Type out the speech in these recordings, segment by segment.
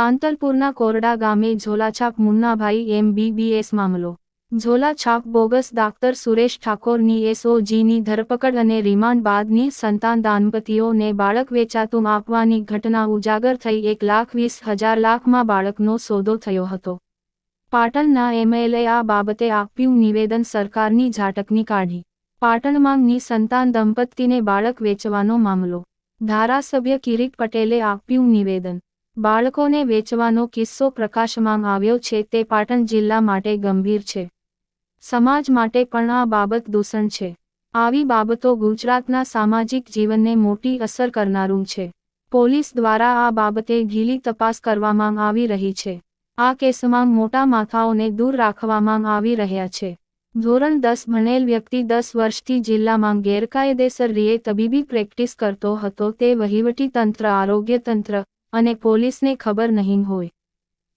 સાંતલપુરના કોરડા ગામે ઝોલાછાપ મુન્નાભાઈ એમબીબીએસ મામલો. ઝોલાછાપ બોગસ ડાક્ટર સુરેશ ઠાકોરની એસઓજીની ધરપકડ અને રિમાન્ડ બાદની સંતાન દાંપતિઓને બાળક વેચાતું આપવાની ઘટના ઉજાગર થઈ એક લાખ વીસ હજાર લાખમાં બાળકનો સોદો થયો હતો. પાટણના એમએલએ આ બાબતે આપ્યું નિવેદન સરકારની ઝાટકની કાઢી. પાટણમાંગની સંતાન દંપતીને બાળક વેચવાનો મામલો. ધારાસભ્ય કિરીટ પટેલે આપ્યું નિવેદન. બાળકોને વેચવાનો કિસ્સો પ્રકાશમાં આવ્યો છે તે પાટણ જિલ્લા માટે ગંભીર છે. સમાજ માટે પણ આ બાબત દૂષણ છે. આવી બાબતો ગુજરાતના સામાજિક જીવનને મોટી અસર કરનારું છે. પોલીસ દ્વારા આ બાબતે ઢીલી તપાસ કરવામાં આવી રહી છે. આ કેસમાં મોટા માથાઓને દૂર રાખવામાં આવી રહ્યા છે. ધોરણ દસ ભણેલ વ્યક્તિ દસ વર્ષથી જિલ્લામાં ગેરકાયદેસર રીએ તબીબી પ્રેક્ટિસ કરતો હતો તે વહીવટી તંત્ર, આરોગ્ય તંત્ર અને પોલીસને ખબર નહીં હોય.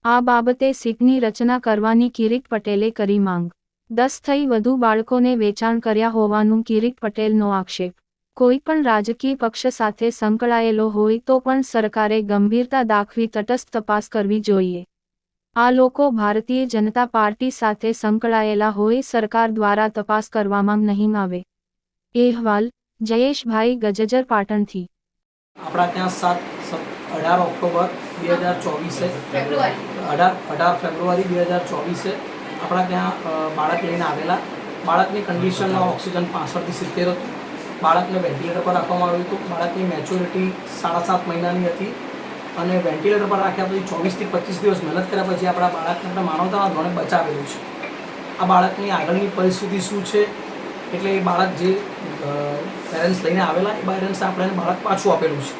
આ બાબતે સીટની રચના કરવાની કિરીટ પટેલે કરી માંગ. દસ થઈ વધુ બાળકોને વેચાણ કર્યા હોવાનું કિરીટ પટેલનો આક્ષેપ. કોઈ પણ રાજકીય પક્ષ સાથે સંકળાયેલો હોય તો પણ સરકારે ગંભીરતા દાખવી તટસ્થ તપાસ કરવી જોઈએ. આ લોકો ભારતીય જનતા પાર્ટી સાથે સંકળાયેલા હોય સરકાર દ્વારા તપાસ કરવામાં નહીં આવે. અહેવાલ જયેશભાઈ ગજજર પાટણથી. આપણા ત્યાં સાત અઢાર ઓક્ટોબર બે હજાર ચોવીસે. અઢાર અઢાર ફેબ્રુઆરી બે હજાર ચોવીસે આપણા ત્યાં બાળક લઈને આવેલા. બાળકની કન્ડિશનમાં ઓક્સિજન પાસઠથી સિત્તેર હતું. બાળકને વેન્ટિલેટર પર રાખવામાં આવ્યું હતું. બાળકની મેચ્યોરિટી સાડા સાત મહિનાની હતી. અને વેન્ટિલેટર પર રાખ્યા પછી ચોવીસથી પચીસ દિવસ મહેનત કર્યા પછી આપણા બાળકને આપણે માનવતાના ધોરણે બચાવેલું છે. આ બાળકની આગળની પરિસ્થિતિ શું છે? એટલે એ બાળક જે પેરેન્ટ્સ લઈને આવેલા એ પેરેન્ટ્સ આપણે બાળક પાછું આપેલું છે.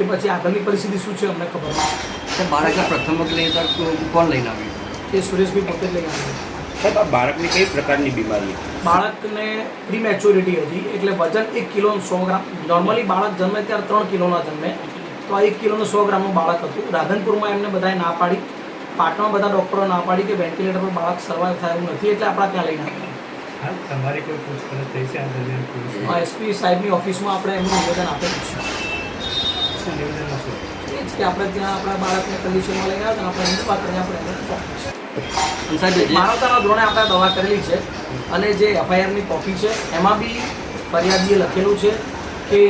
કે પછી આગળની પરિસ્થિતિ શું છે અમને ખબર નથી. તો બાળકને પ્રથમ વખત તો કોણ લઈને આવ્યું? એ સુરેશભાઈ પોતે જ લઈને આવ્યું. સાહેબ આ બાળકની કઈ પ્રકારની બીમારી બાળકને પ્રી મેચ્યોરિટી હતી એટલે વજન એક કિલો સો ગ્રામ. નોર્મલી બાળક જન્મે ત્યારે ત્રણ કિલોના જન્મે. તો આ એક કિલોનું સો ગ્રામનું બાળક હતું. રાધનપુરમાં એમને બધાએ ના પાડી. પાટણમાં બધા ડૉક્ટરો ના પાડી કે વેન્ટિલેટર પર બાળક સર્વાઈવ થયું નથી એટલે આપણા ત્યાં લઈને આવ્યા. તમારી કોઈ પૂછપરછ થઈ છે આ દરમિયાન? એસપી સાહેબની ઓફિસમાં આપણે એમનું નિવેદન આપેલું છે. શું એ જ કે આપણે ત્યાં આપણા બાળકને કન્ડિશનમાં લઈને આવ્યા આપણે એની વાત આપણે એને સાહેબ જે માનવતાના ધોરણે આપણે દવા કરેલી છે અને જે એફઆઈઆરની કોપી છે એમાં બી ફરિયાદીએ લખેલું છે કે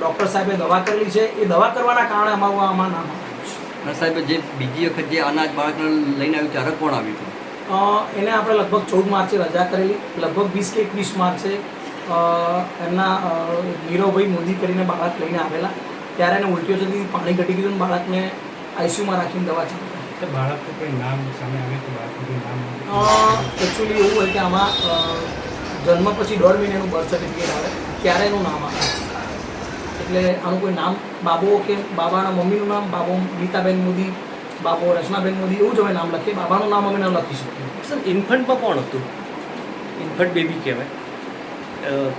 ડૉક્ટર સાહેબે દવા કરેલી છે. એ દવા કરવાના કારણે અમારું આમાં નામ સાહેબ જે બીજી વખત જે અનાજ બાળકને લઈને આવ્યું ત્યારે કોણ આવ્યું હતું? એને આપણે લગભગ ચૌદ માર્ચે રજા કરેલી. લગભગ વીસ કે એકવીસ માર્ચે એમના નીરવભાઈ મોદી કરીને બાળક લઈને આવેલા. ત્યારે એને ઉલટીઓ થતી પાણી ઘટી ગયું બાળકને આઈસીયુમાં રાખીને દવા ચાલુ કરી. બાળકનું કોઈ નામ સામે આવે તો બાળકનું નામ એકચ્યુઅલી એવું હોય કે આમાં જન્મ પછી દોઢ મહિનાનું બર્થ સર્ટિફિકેટ આવે ત્યારે એનું નામ આવે. એટલે આનું કોઈ નામ બાબો કે બાબાના મમ્મીનું નામ બાબો ગીતાબેન મોદી બાબો રચનાબેન મોદી એવું જ અમે નામ લખીએ. બાબાનું નામ અમે ન લખી શકીએ. સર ઇન્ફન્ટમાં કોણ હતું? ઇન્ફન્ટ બેબી કહેવાય.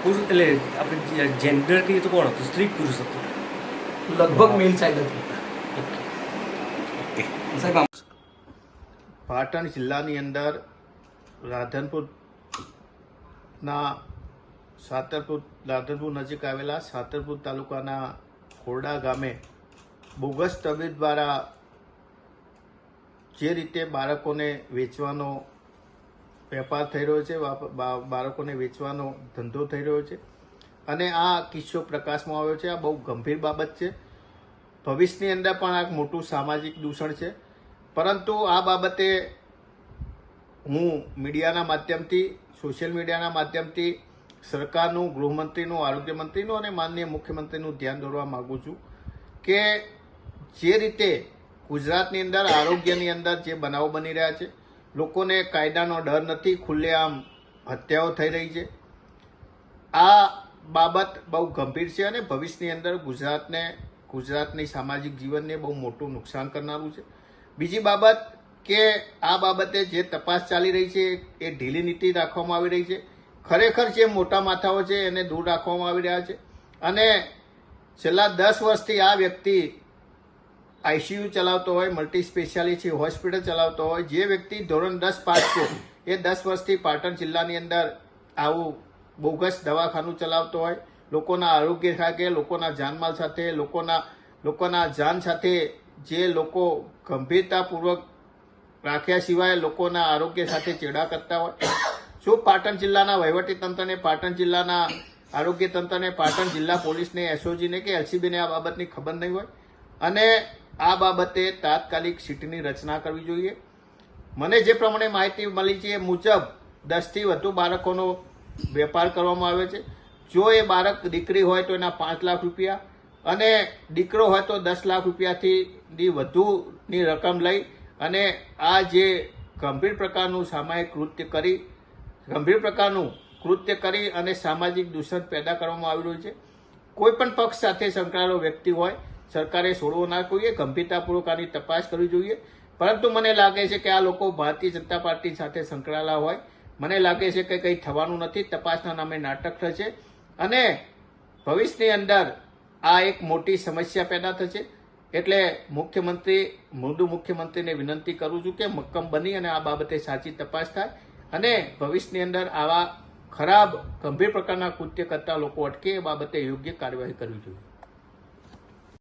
પુરુષ એટલે આપણે જેન્ડર કહીએ તો કોણ હતું? સ્ત્રી પુરુષ હતું? લગભગ મેલ ચાઇલ્ડ હતી પાટણ જિલ્લાની અંદર રાધનપુરના સાતરપુર રાધનપુર નજીક આવેલા સાતરપુર તાલુકાના ખોરડા ગામે બોગસ તબીબ દ્વારા જે રીતે બાળકોને વેચવાનો વેપાર થઈ રહ્યો છે બાળકોને વેચવાનો ધંધો થઈ રહ્યો છે અને આ કિસ્સો પ્રકાશમાં આવ્યો છે. આ બહુ ગંભીર બાબત છે. ભવિષ્યની અંદર પણ આ મોટું સામાજિક દૂષણ છે. પરંતુ આ બાબતે હું મીડિયાના માધ્યમથી, સોશિયલ મીડિયાના માધ્યમથી સરકારનું, ગૃહમંત્રીનું આરોગ્ય મંત્રીનું અને માનનીય મુખ્યમંત્રીનું ધ્યાન દોરવા માગું છું કે જે રીતે ગુજરાતની અંદર, આરોગ્યની અંદર જે બનાવો બની રહ્યા છે, લોકોને કાયદાનો ડર નથી, ખુલ્લેઆમ હત્યાઓ થઈ રહી છે. આ બાબત બહુ ગંભીર છે અને ભવિષ્યની અંદર ગુજરાતને, ગુજરાતની સામાજિક જીવનને બહુ મોટું નુકસાન કરનારું છે. બીજી બાબત કે આ બાબતે જે તપાસ ચાલી રહી છે, એ ઢીલી નીતિ રાખવામાં આવી રહી છે. ખરેખર જે મોટા માથાઓ છે, એને દૂર રાખવામાં આવી રહ્યા છે. અને છેલ્લા દસ વર્ષથી આ વ્યક્તિ આઈસીયુ ચલાવતો હોય, મલ્ટી સ્પેશિયાલિટી હોસ્પિટલ ચલાવતો હોય, જે વ્યક્તિ ધોરણ દસ પાસ છે, એ દસ વર્ષથી પાટણ જિલ્લાની અંદર આવું બોગસ દવાખાનું ચલાવતો હોય, લોકોના આરોગ્ય સાથે, લોકોના જાનમાલ સાથે, લોકોના લોકોના જાન સાથે જે લોકો ગંભીરતાપૂર્વક રાખ્યા સિવાય લોકોના આરોગ્ય સાથે ચેડા કરતા હોય. શું પાટણ જિલ્લાના વહીવટીતંત્રને પાટણ જિલ્લાના આરોગ્ય તંત્રને, પાટણ જિલ્લા પોલીસને, એસઓજીને કે એલસીબીને આ બાબતની ખબર નહીં હોય? અને આ બાબતે તાત્કાલિક સીટની રચના કરવી જોઈએ. મને જે પ્રમાણે માહિતી મળી છે એ મુજબ દસથી વધુ બાળકોનો વેપાર કરવામાં આવે છે. જો એ બાળક દીકરી હોય તો એના પાંચ લાખ રૂપિયા અને દીકરો હોય તો દસ લાખ રૂપિયાથી વધુની રકમ લઈ અને આ જે ગંભીર પ્રકારનું સામાયિક કૃત્ય કરી, ગંભીર પ્રકારનું કૃત્ય કરી અને સામાજિક દૂષણ પેદા કરવામાં આવી રહ્યું છે કોઈપણ પક્ષ સાથે સંકળાયેલો વ્યક્તિ હોય, સરકારે છોડવો ના જોઈએ, ગંભીરતાપૂર્વક આની તપાસ કરવી જોઈએ. પરંતુ મને લાગે છે કે આ લોકો ભારતીય જનતા પાર્ટી સાથે સંકળાયેલા હોય મને લાગે છે કે કંઈ થવાનું નથી, તપાસના નામે નાટક થશે. અને ભવિષ્યની અંદર આ એક મોટી સમસ્યા પેદા થશે. એટલે મુખ્યમંત્રી મૃદુ મુખ્યમંત્રીને વિનંતી કરું છું કે મક્કમ બની અને આ બાબતે સાચી તપાસ થાય. અને ભવિષ્યની અંદર આવા ખરાબ, ગંભીર પ્રકારના કૃત્ય કરતા લોકો અટકે એ બાબતે યોગ્ય કાર્યવાહી કરવી જોઈએ.